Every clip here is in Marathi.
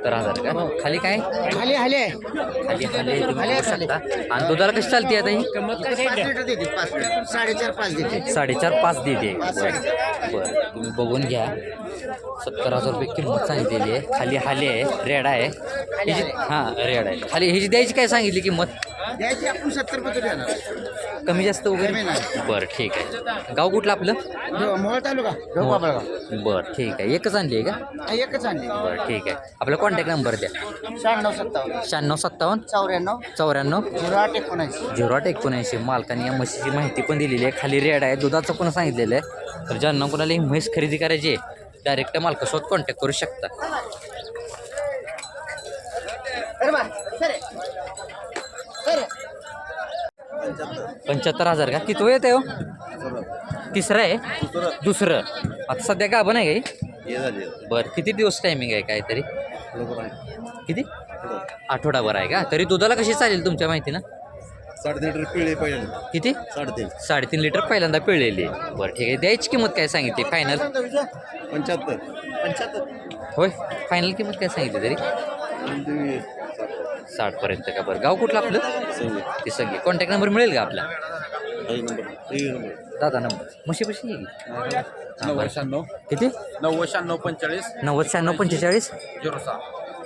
सत्तर हजार का? खाली काय? खाली आले खाली खाली तुम्ही बघू शकता. आणि दुधाला कशी चालते आता ही पाच लिटर देते पाच लिटर. साडेचार पाच देते. साडेचार पाच देते. बरं. बरं. तुम्ही बघून घ्या. सत्तर हजार रुपये किंमत सांगितलेली आहे. खाली हाली आहे. रेड आहे. हां रेड आहे. खाली ह्याची द्यायची काय सांगितली किंमत? द्यायची आपण सत्तर रुपये देणार. कमी जास्त वगैरे. बरं ठीक आहे. गाव कुठलं आपलं? ढो- मोहोळ तालुका ढोका बळगाव बरं ठीक आहे. एकच आणली आहे का? हा, एकच आणली. बरं ठीक आहे. आपला कॉन्टॅक्ट नंबर द्या. शहाण्णव सत्तावन्न. शहाण्णव सत्तावन्न? चौऱ्याण्णव. चौऱ्याण्णव? झिरो आठ एकोणऐंशी. झिरो आठ एकोणऐंशी. मालकाने या म्हशीची माहिती पण दिलेली आहे. खाली रेड आहे. दुधाचं पण सांगितलेलं आहे? तर ज्यांना कोणाला ही म्हैस खरेदी करायची आहे डायरेक्ट मालकासोबत कॉन्टॅक्ट करू शकता. पंच्याहत्तर हजार का? किती येत हो? तिसरं आहे? दुसरं. आता सध्या गाभण आहे काही बरं किती दिवस टायमिंग आहे काहीतरी? किती? आठवडाभर आहे का? तरी दुधाला कशी चालेल तुमच्या माहिती ना? साडेतीन लिटर पिळे पहिल्यांदा. किती? साडेतीन. साडेतीन लिटर पहिल्यांदा पिळलेली आहे. बरं ठीक आहे. द्यायची किंमत काय सांगितली? फायनल पंच्याहत्तर. होय. फायनल किंमत काय सांगितली तरी? तुम्ही साठपर्यंत का बरं? गाव कुठलं आपलं? संगे. ते सगळे कॉन्टॅक्ट नंबर मिळेल का आपला? काही नंबर. काही नंबर. दादा नंबर. म्हशी कशी येईल नव्वद शहाण्णव. किती? नव्वद शहाण्णव पंचेचाळीस. नव्वद शहाण्णव पंचेचाळीस? झिरो सहा.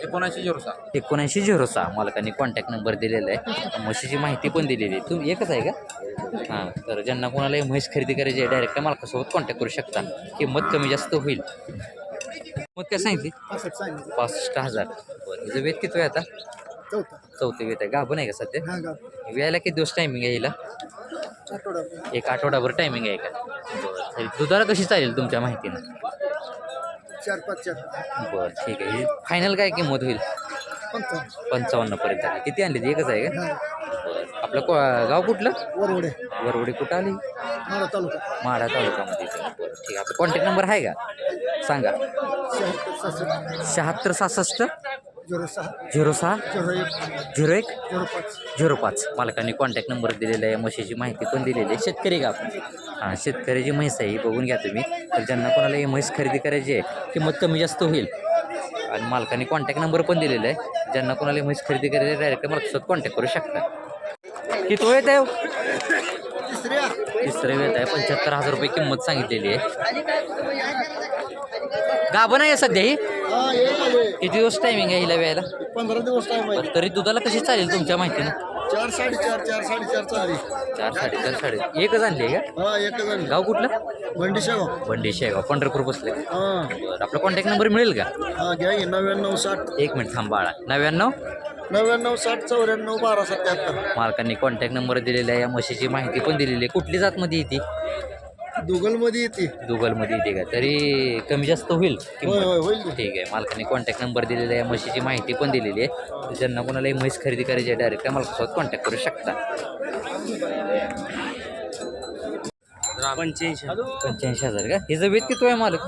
एकोणऐंशी झिरो सहा. एकोणऐंशी झिरो सहा. मालकाने कॉन्टॅक्ट नंबर दिलेला आहे. म्हशीची माहिती पण दिलेली आहे. तुम्ही एकच आहे का? हां तर ज्यांना कोणालाही म्हैस खरेदी करायची आहे डायरेक्ट मालकासोबत कॉन्टॅक्ट करू शकता. किंमत कमी जास्त होईल. किंमत काय सांगितली? पासष्ट हजार. बरं हिचं वेत किती आहे आता? चौथा. चौथे वेत आहे गाभण आहे का सध्या? हा व्यायला किती दिवस टायमिंग आहे हिला? आठवडा एक आठवडाभर टायमिंग आहे का? बरं तरी दुधाला कशी चालेल तुमच्या माहितीनं? चार पाच चार. बरं ठीक आहे. फायनल काय किंमत होईल? पंचावन्न. पंचावन्नपर्यंत आहे. किती आणली ती? एकच आहे का? हा. बरं. आपलं को गाव कुठलं? वरवडे. वरवडी कुठं आली? माडा तालुका. माढा तालुक्यामध्ये इथे. बरं ठीक आहे. आपला कॉन्टॅक्ट नंबर आहे का? सांगा. शहात्तर सहासष्ट. शहात्तर सहासष्ट? झिरो सहा. झिरो सहा? झिरो एक. झिरो एक? झिरो पाच. झिरो पाच. मालकाने कॉन्टॅक्ट नंबर दिलेला आहे म्हशीची माहिती पण दिलेली आहे. शेतकरी का आपण? हां शेतकऱ्याची म्हैस आहे ही बघून घ्या तुम्ही. तर ज्यांना कोणाला ही म्हैस खरेदी करायची आहे किंमत कमी जास्त होईल. आणि मालकाने कॉन्टॅक्ट नंबर पण दिलेला आहे. ज्यांना कोणाला म्हैस खरेदी करायची डायरेक्ट मालकासोबत कॉन्टॅक्ट करू शकता. किती वेळ आहे हो? तिसऱ्या. तिसरं वेळ आहे पंच्याहत्तर हजार रुपये किंमत सांगितलेली आहे. गाभण आहे सध्या ही? किती दिवस टायमिंग आहे हिला वेळेला? पंधरा दिवस टाइम आहे. बरं, तरी दुधाला कशी चालेल तुमच्या माहितीनं? चार साडेचार चार साडेचार चालली. चार साडेचार साडे एकच आणली आहे का? हा एकच गाव कुठलं? बंडी शेगाव. बंडी शेगाव पंढरपूर बसले. हा. बरं आपला कॉन्टॅक्ट नंबर मिळेल का? हा घ्या नव्याण्णव साठ. एक मिनिट थांब बाळा. नव्याण्णव? नव्याण्णव साठ चौऱ्याण्णव बारा सत्याहत्तर मालकांनी कॉन्टॅक्ट नंबर दिलेला आहे या म्हशीची माहिती पण दिलेली आहे. कुठली जातमध्ये येते गुगलमध्ये येते. गुगलमध्ये येते का? तरी कमी जास्त होईल होय होय होईल. की. ठीक आहे. मालकाने कॉन्टॅक्ट नंबर दिलेला आहे म्हशीची माहिती पण दिलेली आहे. तर ज्यांना कोणालाही म्हैस खरेदी करायची आहे डायरेक्ट मालकासोबत कॉन्टॅक्ट करू शकता. पंच्याऐंशी. पंच्याऐंशी हजार का? हिचं वेत किती आहे मालक?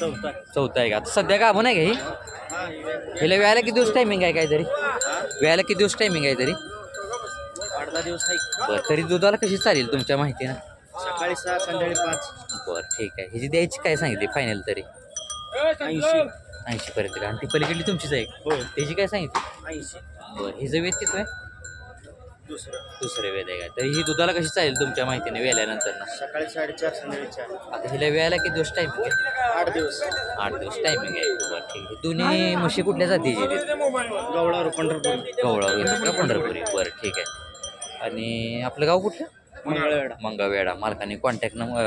चौथा चौथा आहे का? आता सध्या का नाही का ही? हिला व्यायला किती दिवस टायमिंग आहे काहीतरी? व्यायला किती दिवस टायमिंग आहे तरी? आठ दिवस आहे. बरं तरी दुधाला कशी चालेल तुमच्या माहितीनं? सकाळी सहा संध्याकाळी पाच. बरं ठीक आहे. हिची द्यायची काय सांगितली? फायनल तरी. ऐंशी. ऐंशी पर्यंत का? आणि ती पलीकडली तुमचीच आहे. हो. त्याची काय सांगितली? ऐंशी. बरं हिचं वेद किती आहे? दुसरं. दुसरं वेद आहे का? तरी ही दुधाला कशी चालेल तुमच्या माहितीने वेल्यानंतर ना? सकाळी साडेचार संध्याकाळी चार. आता हिला वेळायला किती दिवस टायमिंग आहे? आठ दिवस. आठ दिवस टायमिंग आहे. बरं ठीक आहे. दोन्ही म्हशी कुठल्या जातीची आहेत? गवळावर पंढरपूर. गवळा का पंढरपुरी बरं ठीक आहे. आणि आपलं गाव कुठलं? मंगळवेढा मंगळवेढा. मालकाने कॉन्टॅक्ट नंबर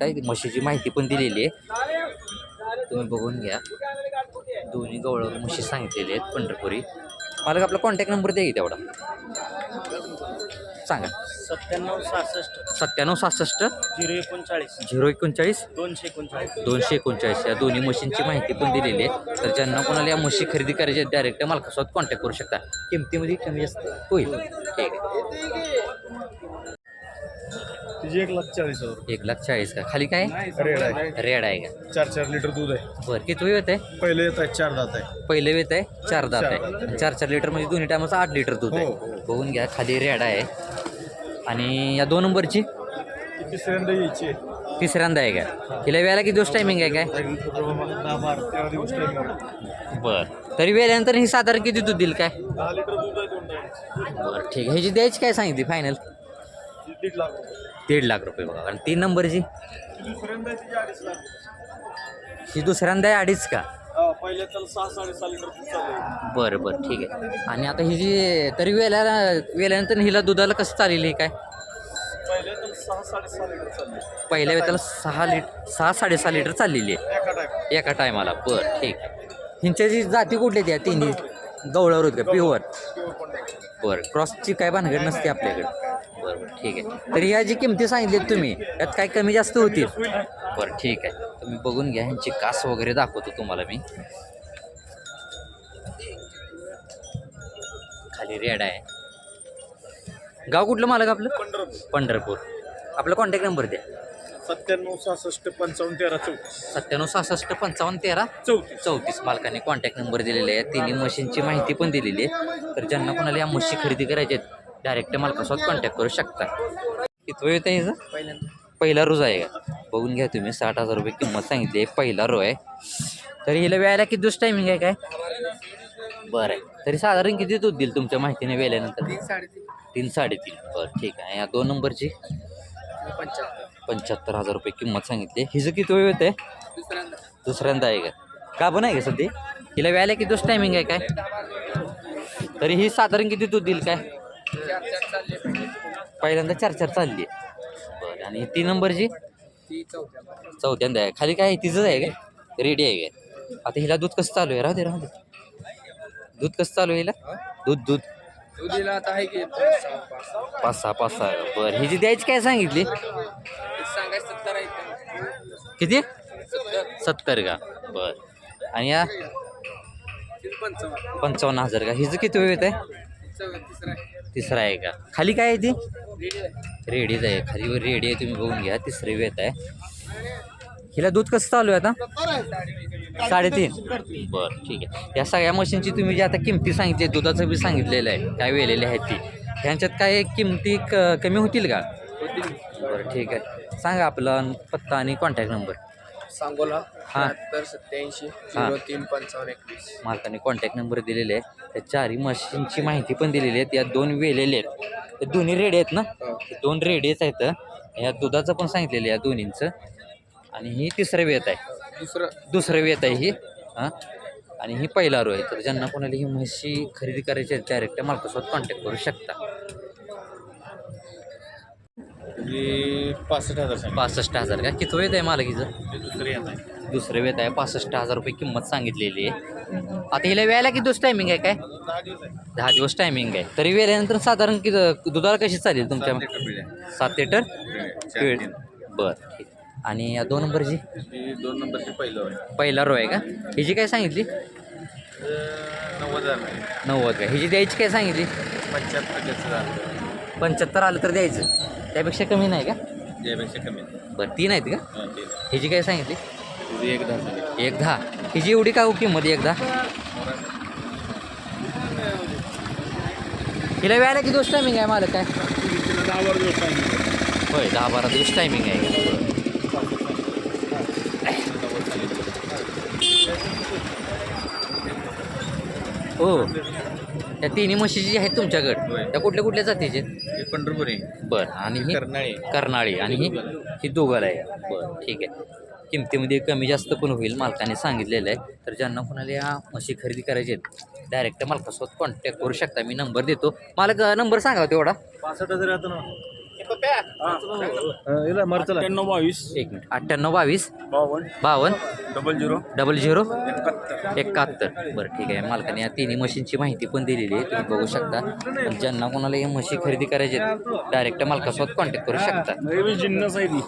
काय म्हशीची माहिती पण दिलेली आहे. तुम्ही बघून घ्या. दोन्ही गवळ म्हशी सांगितलेली आहेत पंढरपुरी. मालक आपला कॉन्टॅक्ट नंबर द्या की तेवढा. सांगा. सत्त्याण्णव सहासष्ट. सत्त्याण्णव सहासष्ट. झिरो एकोणचाळीस. झिरो एकोणचाळीस? दोनशे एकोणचाळीस. दोनशे एकोणचाळीस. या दोन्ही मशीनची माहिती पण दिलेली आहे. तर ज्यांना कोणाला या म्हशी खरेदी करायची डायरेक्ट मालकासोबत कॉन्टॅक्ट करू शकता. किमतीमध्ये कमी जास्त होईल. ठीक आहे. तिची एक लाख चाळीस हजार एक लाख चाळीस का? खाली काय? रेड आहे. रेड आहे का? चार चार लिटर दूध आहे. बरं किती येत आहे पहिले येत आहे चार दात आहे. पहिलं वेत आहे चार दात आहे. चार चार लिटर म्हणजे दोन्ही टायमाचं आठ लिटर दूध आहे. हो, हो. बघून घ्या खाली रेड आहे. आणि या दोन नंबरची? ती तिसऱ्यांदा यायची आहे. तिसऱ्यांदा आहे का? हिला वेळेला किती दिवस टायमिंग आहे काय? दहा बारा तेरा दिवस टाइम बरं. तरी वेळल्यानंतर ही साधारण किती दूध देईल काय? दहा लिटर दूध आहे दोन टाइम बरं ठीक आहे. ह्याची द्यायची काय सांगितली? फायनल दीड लाख रुपये. दीड लाख रुपये बघा. आणि तीन नंबरची ही दुसऱ्यांदा आहे अडीच का? पहिले तर सहा साडेसहा लिटर बरं बरं ठीक आहे. आणि आता ही जी तरी वेल्याला वेल्यानंतर हिला दुधाला कसं चालेल ही काय? पहिल्या वेळेला सहा लिटर सहा साडेसहा लिटर चाललेली आहे. एका टायमाला. बरं ठीक आहे. ह्यांच्या जाती कुठली त्या तिन्ही? गवळावर होत का प्युअर. बरं क्रॉसची काय भानगड नसते आपल्याकडे. बरं बरं ठीक आहे. तर ह्या जी किमती सांगितलीत तुम्ही यात काय कमी जास्त होतील? बरं ठीक आहे. तुम्ही बघून घ्या ह्यांची कास वगैरे दाखवतो तुम्हाला मी. खाली रेड आहे. गाव कुठलं मालक आपलं? पंढरपूर. पंढरपूर. आपला कॉन्टॅक्ट नंबर द्या. सत्त्याण्णव सहासष्ट पंचावन्न तेरा चौतीस. सत्त्याण्णव सहासष्ट पंचावन्न तेरा चौतीस. चौतीस. मालकाने कॉन्टॅक्ट नंबर दिलेले आहे तिन्ही मशीनची माहिती पण दिलेली आहे. तर ज्यांना कोणाला या म्हशी खरेदी करायच्या आहेत डायरेक्ट मालकासोबत कॉन्टॅक्ट करू शकता. कितवं येतं याचं? पहिला रोज आहे का? बघून घ्या तुम्ही साठ हजार रुपये किंमत सांगितली आहे पहिला रो आहे. तर हिला वेळायला किती दिवस टायमिंग आहे काय? बरं आहे. तरी साधारण किती दूध देईल तुमच्या माहितीने वेल्यानंतर तीन साडेतीन. बरं ठीक आहे. या दोन नंबरची? पंच्याहत्तर. हजार रुपये किंमत सांगितली हिचं किती वेळ येत आहे दुसऱ्यांदा आहे का? का पण आहे का सध्या? हिला व्यायला किती दिवस टायमिंग आहे काय? तरी ही साधारण किती दूध देईल काय? पहिल्यांदा चार चार चालली आहे. बरं आणि तीन नंबरची चौथ्यांदा आहे. खाली काय आहे? तिचंच आहे काय? रेडी आहे काय? आता हिला दूध कसं चालू आहे? राहू दे राहू दे. दूध कसं चालू आहे हिला? दूध दूध. दुधीला आता आहे की पाच सहा पाच. सहा बरं हिची द्यायची काय सांगितली? सांगायचं सत्तर आहे किती? सत्तर. का? बर. आणि या? पंचावन्न हजार का? हिचं किती वेळ येत आहे? तिसरा आहे तिसरा आहे का? खाली काय आहे ती? रेडी आहे रेडीच आहे. खाली रेडी आहे तुम्ही बघून घ्या. तिसरी वेत आहे. हिला दूध कसं चालू आहे आता? साडेतीन. बरं ठीक आहे. या सगळ्या मशीनची तुम्ही जे आता किमती सांगितली दुधाचं बी सांगितलेलं आहे. काय वेलेले आहेत ती. ह्यांच्यात काय किमती क कमी होतील का? बरं ठीक आहे. सांगा आपला पत्ता आणि कॉन्टॅक्ट नंबर सांगोला हा. सत्याऐंशी हा. झिरो तीन पंचावन्न एकवीस. मालकाने कॉन्टॅक्ट नंबर दिलेले आहे त्या चारही मशीनची माहिती पण दिलेली आहे या दोन वेलेले आहेत. ते दोन्ही रेडी आहेत ना? हो. दोन रेडीच आहेत. ह्या दुधाचं पण सांगितलेलं आहे या दोन्हींचं. आणि ही तिसरं वेत आहे. दुसरं. दुसरं वेत आहे ही. हां? आणि ही पहिला रो आहे. तर ज्यांना कोणाला ही म्हशी खरेदी करायची आहे डायरेक्ट मालकासोबत कॉन्टॅक्ट करू शकता. पासष्ट हजार सांगितलं. पासष्ट हजार का? किती वेत आहे मालकीचं? दुसरे येत आहे. दुसरं वेत आहे. पासष्ट हजार रुपये किंमत सांगितलेली आहे. आता हिला वेळेला किती दिवस टायमिंग आहे काय? दहा दिवस आहे. दहा दिवस टायमिंग आहे. तरी वेळेनंतर साधारण किती दुधाला कशी चालेल तुमच्या सात लिटर पिढी आहे. सात लिटर? चार वेळ तीन. बरं ठीक आणि या दोन नंबरची? ही दोन नंबरची पहिलं आहे. पहिला रो आहे का? हिची काय सांगितली? नव्वद हजार नाही नव्वद का हिची द्यायची काय सांगितली? पंच्याहत्तर झालं पंच्याहत्तर आलं तर द्यायचं. त्यापेक्षा कमी नाही का? त्यापेक्षा कमी. बरं तीन आहेत का? हा, ते. हिची काय सांगितली? तुझी एक दहा झाली एक दहा. हिची एवढी का हो किंमत एक दहा? हिला वेळेला किती दिवस टायमिंग आहे मला काय? दहा बारा दिवस सांगितलं होय दहा बारा दिवस टायमिंग आहे. हो. त्या तिन्ही म्हशी जी आहेत तुमच्याकडे होय. त्या कुठल्या कुठल्या जातीचे हे पंढरपूर. आहे बरं आणि ही? कर्नाळी. कर्नाळी. आणि ही? ही दोघाला आहे. बरं ठीक आहे. किमतीमध्ये कमी जास्त पण होईल मालकाने सांगितलेलं आहे. तर ज्यांना कोणाला या म्हशी खरेदी करायची आहेत डायरेक्ट मालकासोबत कॉन्टॅक्ट करू शकता. मी नंबर देतो. मालक नंबर सांगा हो तेवढा. पासष्ट हजार अठ्ठ्याण्णव बावीस. एक मिनिट. अठ्ठ्याण्णव बावीस? बावन्न. बावन्न? Double zero. Double zero? एकाहत्तर. बरं ठीक आहे. मालकाने या तिन्ही मशीनची माहिती पण दिलेली आहे. तुम्ही बघू शकता. ज्यांना कोणाला या म्हशी खरेदी करायची आहेत डायरेक्ट मालकासोबत कॉन्टॅक्ट करू शकता. जिन्नस आहे ती.